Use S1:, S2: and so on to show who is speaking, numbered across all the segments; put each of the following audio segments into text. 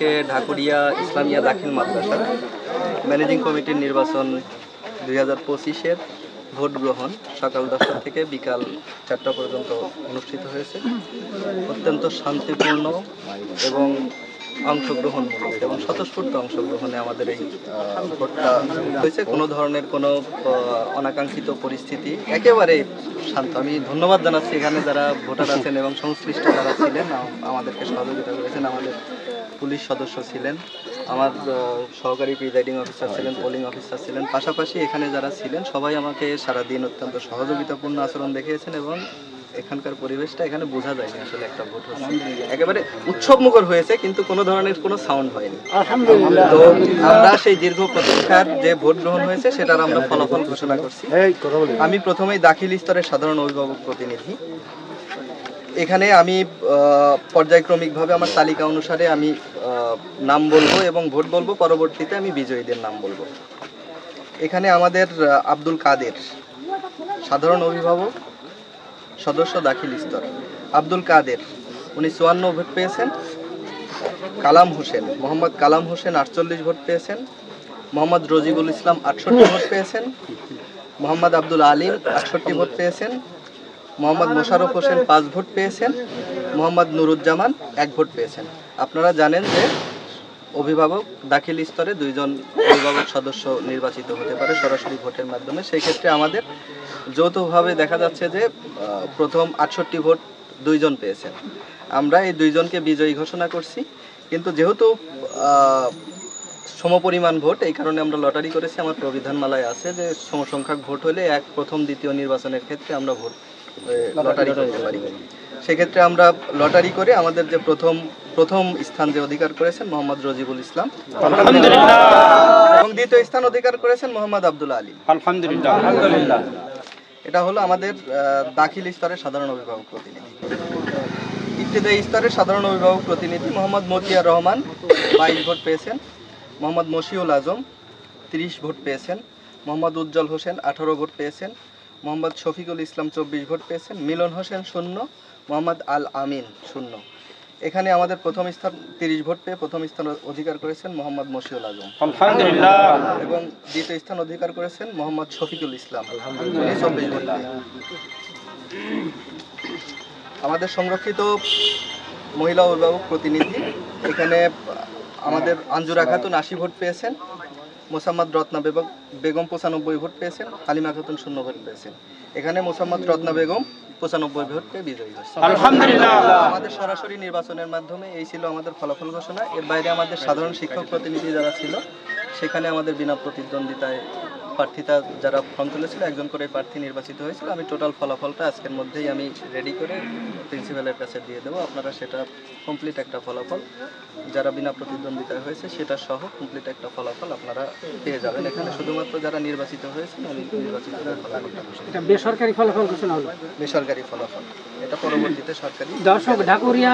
S1: আজকে ঢাকুরিয়া ইসলামিয়া দাখিল মাদ্রাসা ম্যানেজিং কমিটির নির্বাচন দুই হাজার পঁচিশের ভোট গ্রহণ সকাল দশটা থেকে বিকাল চারটা পর্যন্ত অনুষ্ঠিত হয়েছে। অত্যন্ত শান্তিপূর্ণ এবং অংশগ্রহণমূলক এবং স্বতঃস্ফূর্ত অংশগ্রহণে আমাদের এই ভোটটা হয়েছে। কোনো ধরনের কোনো অনাকাঙ্ক্ষিত পরিস্থিতি একেবারে শান্ত। আমি ধন্যবাদ জানাচ্ছি এখানে যারা ভোটার আছেন এবং সংশ্লিষ্ট যারা ছিলেন আমাদেরকে সহযোগিতা করেছেন আমাদের পুলিশ সদস্য ছিলেন আমার সহকারী প্রিজাইডিং অফিসার ছিলেন পোলিং অফিসার ছিলেন পাশাপাশি এখানে যারা ছিলেন সবাই আমাকে সারাদিন অত্যন্ত সহযোগিতাপূর্ণ আচরণ দেখিয়েছেন এবং এখানকার পরিবেশটা এখানে বোঝা যায়নি আসলে একটা ভোট হচ্ছে। একেবারে উৎসব মুখর হয়েছে কিন্তু কোনো ধরনের কোনো সাউন্ড হয়নি। তো আমরা সেই দীর্ঘ প্রতীক্ষার যে ভোট গ্রহণ হয়েছে সেটার আমরা ফলাফল ঘোষণা করছি। আমি প্রথমেই দাখিল স্তরের সাধারণ অভিভাবক প্রতিনিধি। এখানে আমি পর্যায়ক্রমিকভাবে আমার তালিকা অনুসারে আমি নাম বলব এবং ভোট বলব পরবর্তীতে আমি বিজয়ীদের নাম বলব। এখানে আমাদের আব্দুল কাদের সাধারণ অভিভাবক সদস্য দাখিল স্তর। আব্দুল কাদের, উনি চুয়ান্ন ভোট পেয়েছেন। কালাম হোসেন, মোহাম্মদ কালাম হোসেন আটচল্লিশ ভোট পেয়েছেন। মোহাম্মদ রজিবুল ইসলাম আটষট্টি ভোট পেয়েছেন। মোহাম্মদ আব্দুল আলিম আটষট্টি ভোট পেয়েছেন। মোহাম্মদ মোশারফ হোসেন পাঁচ ভোট পেয়েছেন। মোহাম্মদ নুরুজ্জামান এক ভোট পেয়েছেন। আপনারা জানেন যে অভিভাবক দাখিল স্তরে দুইজন অভিভাবক সদস্য নির্বাচিত হতে পারে সরাসরি ভোটের মাধ্যমে। সেই ক্ষেত্রে আমাদের যৌথভাবে দেখা যাচ্ছে যে প্রথম আটষট্টি ভোট দুইজন পেয়েছেন। আমরা এই দুইজনকে বিজয়ী ঘোষণা করছি কিন্তু যেহেতু সমপরিমাণ ভোট এই কারণে আমরা লটারি করেছি। আমার প্রবিধানমালায় আছে যে সমসংখ্যক ভোট হলে এক প্রথম দ্বিতীয় নির্বাচনের ক্ষেত্রে আমরা ভোট লটারি করতে পারি। সেক্ষেত্রে আমরা লটারি করে আমাদের যে প্রথম প্রথম স্থান যে অধিকার করেছেন মোহাম্মদ রজিবুল ইসলাম এবং দ্বিতীয় স্থান অধিকার করেছেন মোহাম্মদ আব্দুল আলী
S2: আলহামদুলিল্লাহ।
S1: এটা হলো আমাদের দাখিল স্তরের সাধারণ অভিভাবক প্রতিনিধি। ইত্তেদায়ী স্তরের সাধারণ অভিভাবক প্রতিনিধি মোহাম্মদ মতিয়া রহমান বাইশ ভোট পেয়েছেন, মোহাম্মদ মশিউল আজম তিরিশ ভোট পেয়েছেন, মোহাম্মদ উজ্জ্বল হোসেন আঠারো ভোট পেয়েছেন, মোহাম্মদ শফিকুল ইসলাম চব্বিশ ভোট পেয়েছেন, মিলন হোসেন শূন্য, মোহাম্মদ আল আমিন শূন্য। এখানে আমাদের প্রথম স্থান তিরিশ ভোট পেয়ে প্রথম স্থান অধিকার করেছেন মোহাম্মদ মশিউল আজম।
S2: আলহামদুলিল্লাহ।
S1: এবং দ্বিতীয় স্থান অধিকার করেছেন মোহাম্মদ শফিকুল ইসলাম। চব্বিশ ভোট আমাদের সংরক্ষিত মহিলা অভিভাবক প্রতিনিধি এখানে আমাদের আঞ্জুরা খাতুন আশি ভোট পেয়েছেন মোসাম্মদ রত্না বেগম বেগম পঁচানব্বই ভোট পেয়েছেন হালিমা খাতুন শূন্য ভোট পেয়েছেন। এখানে মোসাম্মদ রত্না বেগম পঁচানব্বই ভোটে বিজয়ী হয়েছে।
S2: আলহামদুলিল্লাহ।
S1: আমাদের সরাসরি নির্বাচনের মাধ্যমে এই ছিল আমাদের ফলাফল ঘোষণা। এর বাইরে আমাদের সাধারণ শিক্ষক প্রতিনিধি যারা ছিল সেখানে আমাদের বিনা প্রতিদ্বন্দ্বিতায় প্রার্থিতা যারা ফর্ম তুলেছিল একজন করে প্রার্থী নির্বাচিত হয়েছিল। আমি টোটাল ফলাফলটা আজকের মধ্যেই আমি রেডি করে প্রিন্সিপালের কাছে দিয়ে দেবো। আপনারা সেটা কমপ্লিট একটা ফলাফল যারা বিনা প্রতিদ্বন্দ্বিতায় হয়েছে সেটা সহ কমপ্লিট একটা ফলাফল আপনারা পেয়ে যাবেন। এখানে শুধুমাত্র যারা নির্বাচিত হয়েছেন আমি নির্বাচিতদের ফলাফলটা
S3: এটা বেসরকারি ফলাফল ঘোষণা হলো?
S1: বেসরকারি ফলাফল। এটা পরবর্তীতে সরকারি।
S3: দর্শক ঢাকুরিয়া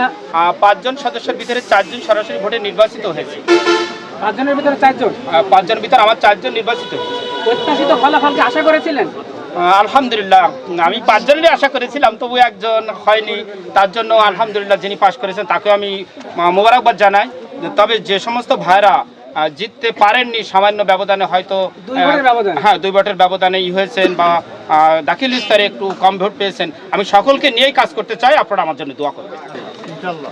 S2: পাঁচজন সদস্যের ভিতরে চারজন সরাসরি ভোটে নির্বাচিত হয়েছে।
S3: পাঁচজনের ভিতরে চারজন?
S2: আহ, পাঁচজন ভিতরে আমার চারজন নির্বাচিত হয়েছে।
S3: প্রত্যাশিত ফলাফলকে আশা করেছিলেন?
S2: আলহামদুলিল্লাহ। আমি পাঁচজনেরই আশা করেছিলাম তবু একজন হয়নি। তার জন্য আলহামদুলিল্লাহ যিনি পাশ করেছেন তাকেও আমি মোবারকবাদ জানাই। তবে যে সমস্ত ভাইরা জিততে পারেননি সামান্য ব্যবধানে হয়তো
S3: দুই ভোটের ব্যবধানে।
S2: হ্যাঁ দুই ভোটের ব্যবধানে ই হয়েছেন বা দাখিল স্তরে একটু কম ভোট পেয়েছেন। আমি সকলকে নিয়েই কাজ করতে চাই আপনারা আমার জন্য দোয়া করবেন।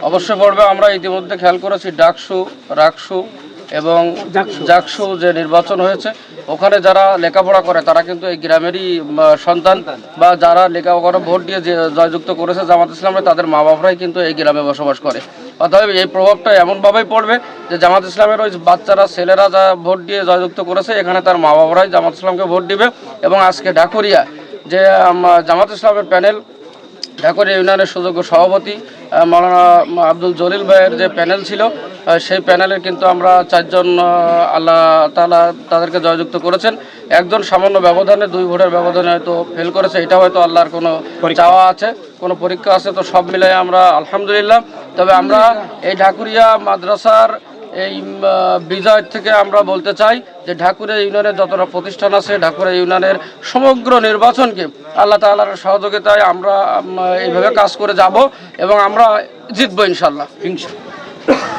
S4: অবশ্যই পড়বে আমরা ইতিমধ্যে খেয়াল করেছি ডাকসু রাকসু এবং।
S3: জাকসু
S4: যে নির্বাচন হয়েছে ওখানে যারা লেখাপড়া করে, তারা কিন্তু এই গ্রামেরই সন্তান বা যারা লেখাপড়া ভোট দিয়ে জয়যুক্ত করেছে জামাত ইসলামে, তাদের মা বাবারাই কিন্তু এই গ্রামে বসবাস করে। অতএব এই প্রভাবটা এমনভাবেই পড়বে যে, জামাত ইসলামের ওই বাচ্চারা, ছেলেরা যা ভোট দিয়ে জয়যুক্ত করেছে, এখানে তার মা বাবারাই জামাত ইসলামকে ভোট দিবে। এবং আজকে ঢাকুরিয়া, যে জামাত ইসলামের প্যানেল, ঢাকুরিয়া ইউনিয়নের সুযোগ্য সভাপতি মাওলানা আব্দুল জলিল ভাইয়ের যে প্যানেল ছিল সেই প্যানেলে কিন্তু আমরা চারজন আল্লাহ তালা তাদেরকে জয়যুক্ত করেছেন। একজন সামান্য ব্যবধানে দুই ভোটের ব্যবধানে হয়তো ফেল করেছে এটা হয়তো আল্লাহর কোনো চাওয়া আছে কোনো পরীক্ষা আছে তো সব মিলাই আমরা আলহামদুলিল্লাহ। তবে আমরা এই ঢাকুরিয়া মাদ্রাসার এই বিজয় থেকে আমরা বলতে চাই যে ঢাকুরে ইউনিয়নের যতটা প্রতিষ্ঠান আছে ঢাকুরে ইউনিয়নের সমগ্র নির্বাচনকে আল্লাহ তাআলার সহযোগিতায় আমরা এইভাবে কাজ করে যাব এবং আমরা জিতবো ইনশাল্লাহ
S2: ইনশাআল্লাহ।